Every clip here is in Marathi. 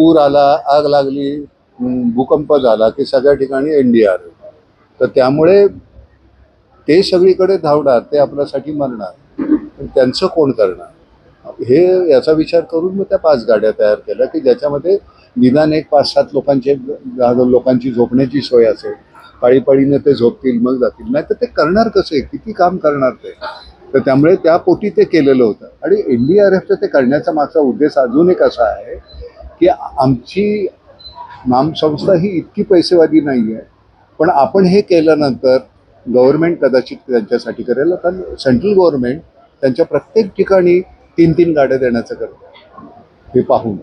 पूर आला आग लागली भूकंप झाला की सगळ्या ठिकाणी एन डी आर. तर त्यामुळे ते सगळीकडे धावणार ते आपल्यासाठी मरणार. पण त्यांचं कोण करणार? हे याचा विचार करून मग त्या पाच गाड्या तयार केल्या की ज्याच्यामध्ये निदान एक पाच सात लोकांचे लोकांची झोपण्याची सोय असेल पाळीपाळीने ते झोपतील मग जातील. नाही तर ते करणार कसे किती काम करणार ते? तर त्यामुळे त्या पोटी ते केलेलं होतं. आणि एन डी आर एफचं ते करण्याचा मागचा उद्देश अजून एक असा आहे की आमची नामसंस्था ही इतकी पैसेवादी नाही आहे पण आपण हे केल्यानंतर गव्हर्नमेंट कदाचित त्यांच्यासाठी करेल. कारण सेंट्रल गव्हर्नमेंट त्यांच्या प्रत्येक ठिकाणी तीन तीन गाड्या देण्याचं करतं हे पाहून.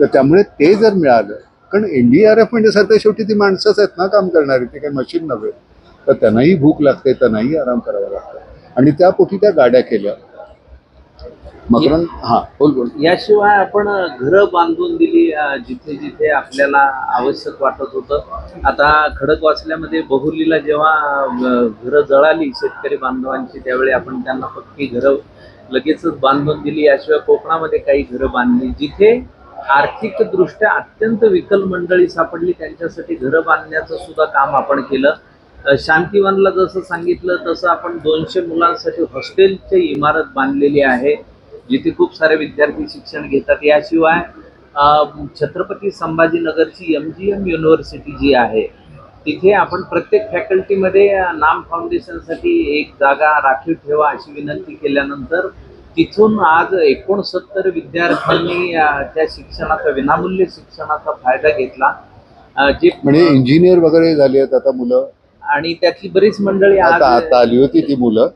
तर त्यामुळे ते जर मिळालं कारण एन डी आर एफ म्हणजे सध्या शेवटी ती माणसंच आहेत ना काम करणारी ते काही मशीन नव्हे. तर त्यांनाही भूक लागते त्यांनाही आराम करावा लागतो. आणि त्या पोटी त्या गाड्या केल्या. हां बोल बोल. याशिवाय आपण घरं बांधून दिली जिथे जिथे आपल्याला आवश्यक वाटत होतं. आता खडकवासल्यामध्ये बहुर्लीला जेव्हा अं, घरं जळाली शेतकरी बांधवांची त्यावेळी आपण त्यांना पक्की घरं लगेचच बांधून दिली. याशिवाय कोकणामध्ये काही घरं बांधली जिथे आर्थिकदृष्ट्या अत्यंत विकल मंडळी सापडली. त्यांच्यासाठी घरं बांधण्याचं सुद्धा काम आपण केलं. शांतीवनला जसं सांगितलं तसं आपण दोनशे मुलांसाठी हॉस्टेलची इमारत बांधलेली आहे. जिथे खूप सारे विद्यार्थी शिक्षण घेतात. याशिवाय छत्रपती संभाजीनगरची एम जी एम युनिव्हर्सिटी जी आहे तिथे आपण प्रत्येक फॅकल्टीमध्ये नाम फाउंडेशनसाठी एक जागा राखीव ठेवा अशी विनंती केल्यानंतर तिथून आज एकोणसत्तर विद्यार्थ्यांनी त्या शिक्षणाचा विनामूल्य शिक्षणाचा फायदा घेतला. जे म्हणजे इंजिनियर वगैरे झाली आहेत आता मुलं. आणि त्यातली बरीच मंडळी आता आली होती ती मुलं.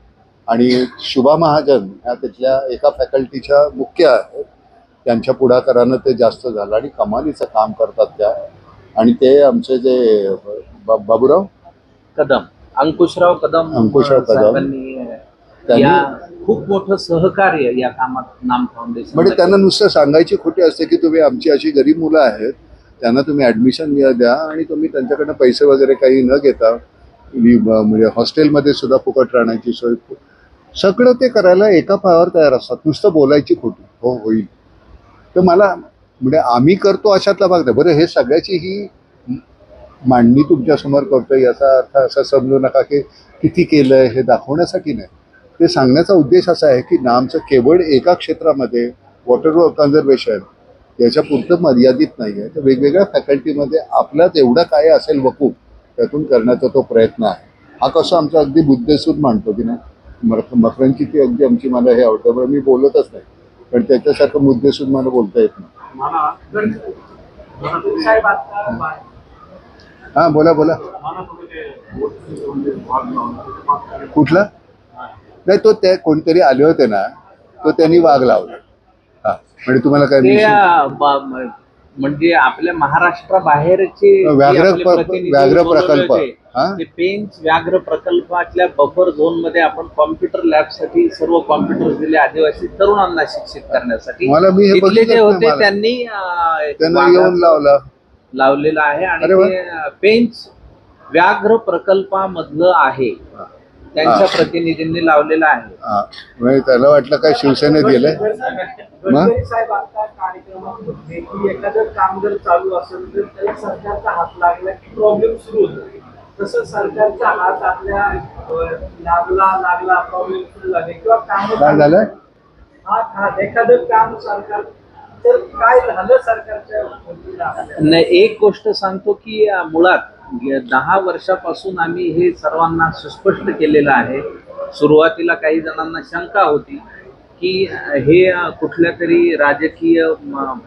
आणि शुभा महाजन ह्या तिथल्या एका फॅकल्टीच्या मुख्य आहेत. त्यांच्या पुढाकारानं ते जास्त झालं आणि कमालीचं काम करतात त्या. आणि ते आमचे जे बाबूराव? कदम. अंकुशराव कदम अंकुशराव कदम. त्यांनी- खूप मोठं सहकार्य या कामात नाम फाउंडेशन म्हणजे त्यांना नुसतं सांगायची खोटी असते की तुम्ही आमची अशी गरीब मुलं आहेत त्यांना तुम्ही ॲडमिशन द्या आणि तुम्ही त्यांच्याकडनं पैसे वगैरे काही न घेता म्हणजे हॉस्टेलमध्ये सुद्धा फुकट राहण्याची सोय सगळं ते करायला एका पायावर तयार असतात. नुसतं बोलायची खोटी. हो होईल. तर मला म्हणजे आम्ही करतो अशातला भाग नाही. बरं हे सगळ्याची ही मांडणी तुमच्यासमोर करतोय याचा अर्थ असा समजू नका की किती केलंय हे दाखवण्यासाठी नाही. ते सांगण्याचा उद्देश असा आहे की नामचं केवळ एका क्षेत्रामध्ये वॉटर कन्झर्वेशन याच्या पुरतं मर्यादित नाही आहे तर वेगवेगळ्या फॅकल्टीमध्ये आपल्यात एवढं काय असेल वकूफ त्यातून करण्याचा तो प्रयत्न आहे. हा कसं आमचा अगदी बुद्धेसूद मांडतो की नाही? मकरांची ती अगदी आमची मला हे आवडतं. बरं मी बोलतच नाही. पण त्याच्यासारखं मुद्देसूद मला बोलता येत नाही. हां बोला बोला. कुठला? नाही तो त्या कोणतरी आले होते ना तो त्यांनी वाघ लावला. हा म्हणजे तुम्हाला काय ते म्हणजे आपल्या महाराष्ट्राबाहेरचे जे व्याघ्र आपले प- प्रतिनिधी व्याघ्र बोलवले प्रकल्प. होते, हा? ते पेंच व्याघ्र प्रकल्पातल्या बफर झोनमध्ये आपण कॉम्प्युटर लॅबसाठी सर्व कॉम्प्युटर दिले आदिवासी तरुणांना शिक्षित करण्यासाठी मला मी हे तिथले बघितलंच जे नाही होते मला. त्यांनी अ, त्यांना वाघाचं येऊन लावला लावलेलं आहे आणि अरे वा. ते अ, पेंच व्याघ्र प्रकल्पामधलं आहे त्यांच्या प्रतिनिधींनी लावलेलं आहे. हा. म्हणजे त्याला वाटलं काय शिवसेनेत गेलंय. मग? गडकरी साहेब आता कार्यक्रमात होते की एखादं काम जर चालू असेल तर त्याला सरकारचा हात लागला की प्रॉब्लेम सुरू होतो. तसं सरकारचा हात आपल्या अं, लागला लागला प्रॉब्लेम सुरू झाले किंवा काम काय झालं? हात हात एखादं काम सरकार तर काय झालं सरकारच्या? नाही एक गोष्ट सांगतो की अ, मुळात म्हणजे दहा वर्षापासून आम्ही हे सर्वांना सुस्पष्ट केलेलं आहे. सुरुवातीला काही जणांना शंका होती की हे कुठल्या तरी राजकीय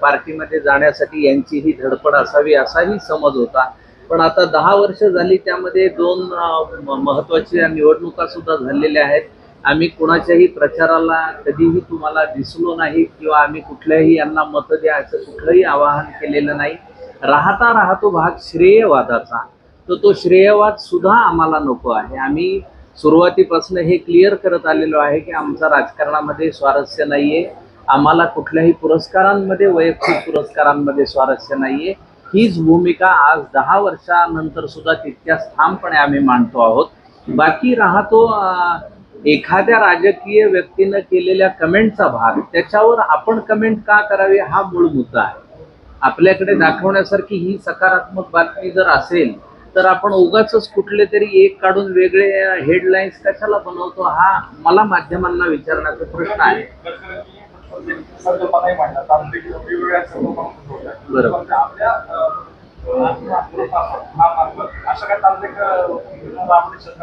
पार्टीमध्ये जाण्यासाठी यांची ही धडपड असावी असाही समज होता. पण आता दहा वर्ष झाली त्यामध्ये दोन म- महत्त्वाच्या निवडणुका सुद्धा झालेल्या आहेत. आम्ही कुणाच्याही प्रचाराला कधीही तुम्हाला दिसलो नाही किंवा आम्ही कुठल्याही यांना मतं द्या असं कुठलंही आवाहन केलेलं नाही. राहता राहतो भाग श्रेयवादाचा. तर तो श्रेयवाद सुद्धा आम्हाला नको आहे. आम्ही सुरुवातीपासून हे क्लिअर करत आलेलो आहे की आमचा राजकारणामध्ये स्वारस्य नाही आहे आम्हाला कुठल्याही पुरस्कारांमध्ये वैयक्तिक पुरस्कारांमध्ये स्वारस्य नाही आहे हीच भूमिका आज दहा वर्षानंतर सुद्धा तितक्याच ठामपणे आम्ही मांडतो आहोत. बाकी राहतो एखाद्या राजकीय व्यक्तीनं केलेल्या कमेंटचा भाग. त्याच्यावर आपण कमेंट का करावी हा मूळ मुद्दा आहे. आपल्याकडे दाखवण्यासारखी ही सकारात्मक बातमी जर असेल तर आपण उगाच कुठले तरी एक काढून वेगळे हेडलाईन्स कशाला बनवतो हा मला माध्यमांना विचारण्याचा प्रश्न आहे.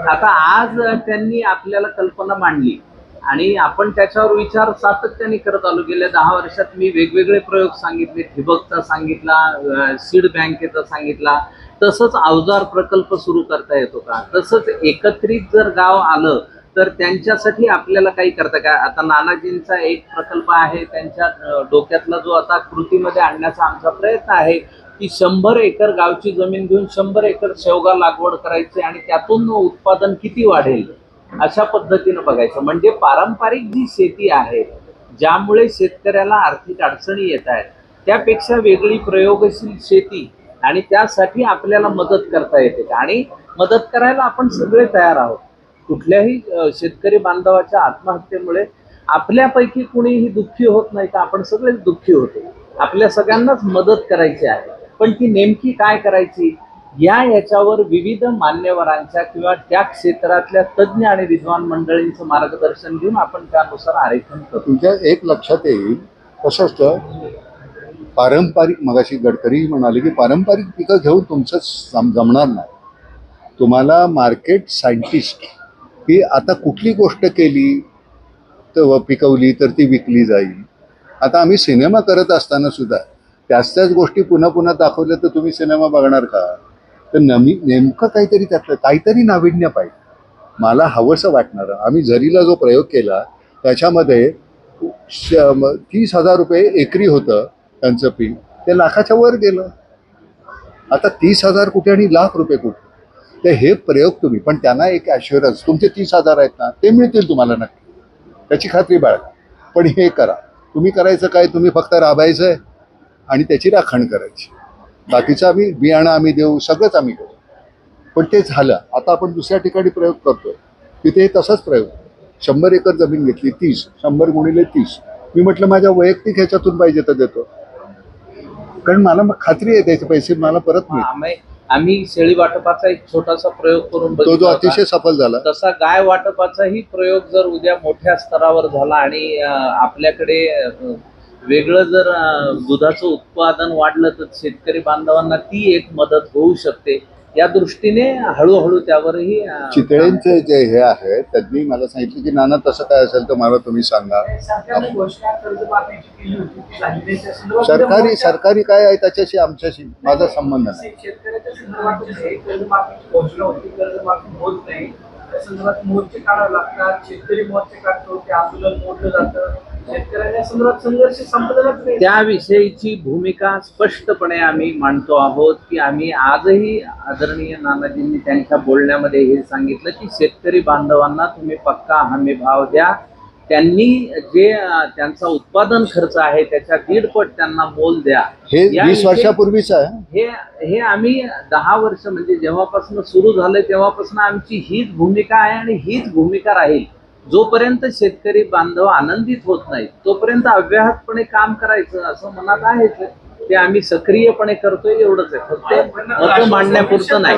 आता आज त्यांनी आपल्याला कल्पना मांडली. आणि आपण त्याच्यावर विचार सातत्याने करत आलो. गेल्या दहा वर्षात मी वेगवेगळे प्रयोग सांगितले. ठिबकचा सांगितला सीड बँकेचा सांगितला. तसंच अवजार प्रकल्प सुरू करता येतो का? तसंच एकत्रित जर गाव आलं तर त्यांच्यासाठी आपल्याला काही करता का? आता नानाजींचा एक प्रकल्प आहे. त्यांच्या डोक्यातला जो आता कृतीमध्ये आणण्याचा आमचा प्रयत्न आहे की शंभर एकर गावची जमीन घेऊन शंभर एकर शेवगा लागवड करायची आणि त्यातून उत्पादन किती वाढेल? अशा पद्धतीनं बघायचं. म्हणजे पारंपरिक जी शेती आहे ज्यामुळे शेतकऱ्याला आर्थिक अडचणी येत आहेत त्यापेक्षा वेगळी प्रयोगशील शेती आणि त्यासाठी आपल्याला मदत करता येते. आणि मदत करायला आपण सगळे तयार आहोत. कुठल्याही शेतकरी बांधवाच्या आत्महत्येमुळे आपल्यापैकी कुणीही दुःखी होत नाही तर आपण सगळेच दुःखी होतो. आपल्या सगळ्यांनाच मदत करायची आहे. पण ती नेमकी काय करायची? या याच्यावर विविध मान्यवरांच्या किंवा त्या क्षेत्रातल्या तज्ज्ञ आणि विद्वान मंडळींचं मार्गदर्शन घेऊन आपण त्यानुसार आरेखन करतो तुमच्या एक लक्षात येईल कसं असतं पारंपरिक मगाशी गडकरी म्हणाले की पारंपरिक पिकं घेऊन तुमचं जम- जमणार नाही. तुम्हाला मार्केट सायंटिस्ट ही आता कुठली गोष्ट केली तर व पिकवली तर ती विकली जाईल? आता आम्ही सिनेमा करत असताना सुद्धा त्याच त्याच गोष्टी पुन्हा पुन्हा दाखवल्या तर तुम्ही सिनेमा बघणार का? तर नमी नेमकं काहीतरी त्यातलं काहीतरी नाविन्य पाहिजे. मला हवंसं वाटणारं आम्ही झरीला जो प्रयोग केला त्याच्यामध्ये श- तीस हजार रुपये एकरी होतं त्यांचं पीक. ते लाखाच्या वर गेलं. आता तीस हजार कुठे आणि लाख रुपये कुठे? तर हे प्रयोग तुम्ही पण त्यांना एक ॲश्युरन्स तुमचे तीस हजार आहेत ना ते मिळतील तुम्हाला नक्की. त्याची खात्री बाळगा. पण हे करा. तुम्ही करायचं काय? तुम्ही फक्त राबायचं आहे आणि त्याची राखण करायची. बाकीचं आम्ही बियाणं आम्ही देऊ सगळंच आम्ही करू. पण ते झालं. आता आपण दुसऱ्या ठिकाणी प्रयोग करतोय. तिथे तसाच प्रयोग. शंभर एकर जमीन घेतली तीस. शंभर गुणिले तीस. मी म्हटलं माझ्या वैयक्तिक ह्याच्यातून पाहिजे तर देतो. कारण मला मग खात्री आहे त्याचे पैसे मला परत मिळतील. आम्ही शेळी वाटपाचा एक छोटासा प्रयोग करून तो जो. अतिशय सफल झाला. तसा गाय वाटपाचाही प्रयोग जर उद्या मोठ्या स्तरावर झाला आणि आपल्याकडे वेगळं जर दुधाचं उत्पादन वाढलं तर शेतकरी बांधवांना ती एक मदत होऊ शकते. या दृष्टीने हळूहळू त्यावरही चितळेंचे जे हे आहे त्यांनी मला सांगितलं की नाना तसं काय असेल तर मला तुम्ही सांगा. सरकारी मोर्चा- सरकारी काय आहे त्याच्याशी आमच्याशी? माझा संबंध नाही. त्याविषयीची भूमिका स्पष्टपणे आम्ही मांडतो आहोत की आम्ही आजही आदरणीय नानाजींनी त्यांच्या बोलण्यामध्ये हे सांगितलं की शेतकरी बांधवांना तुम्ही पक्का हमी भाव द्या. त्यांनी जे त्यांचा उत्पादन खर्च आहे त्याच्या दीडपट त्यांना मोल द्या. हे वीस वर्षापूर्वीच आहे. हे हे आम्ही दहा वर्ष म्हणजे जेव्हापासून सुरू झालंय तेव्हापासून आमची हीच भूमिका आहे आणि हीच भूमिका राहील. जोपर्यंत शेतकरी बांधव आनंदित होत नाही तोपर्यंत अव्याहतपणे काम करायचं असं मनात आहेच. ते आम्ही सक्रियपणे करतोय एवढंच आहे. फक्त मतं मांडण्यापुरतं नाही.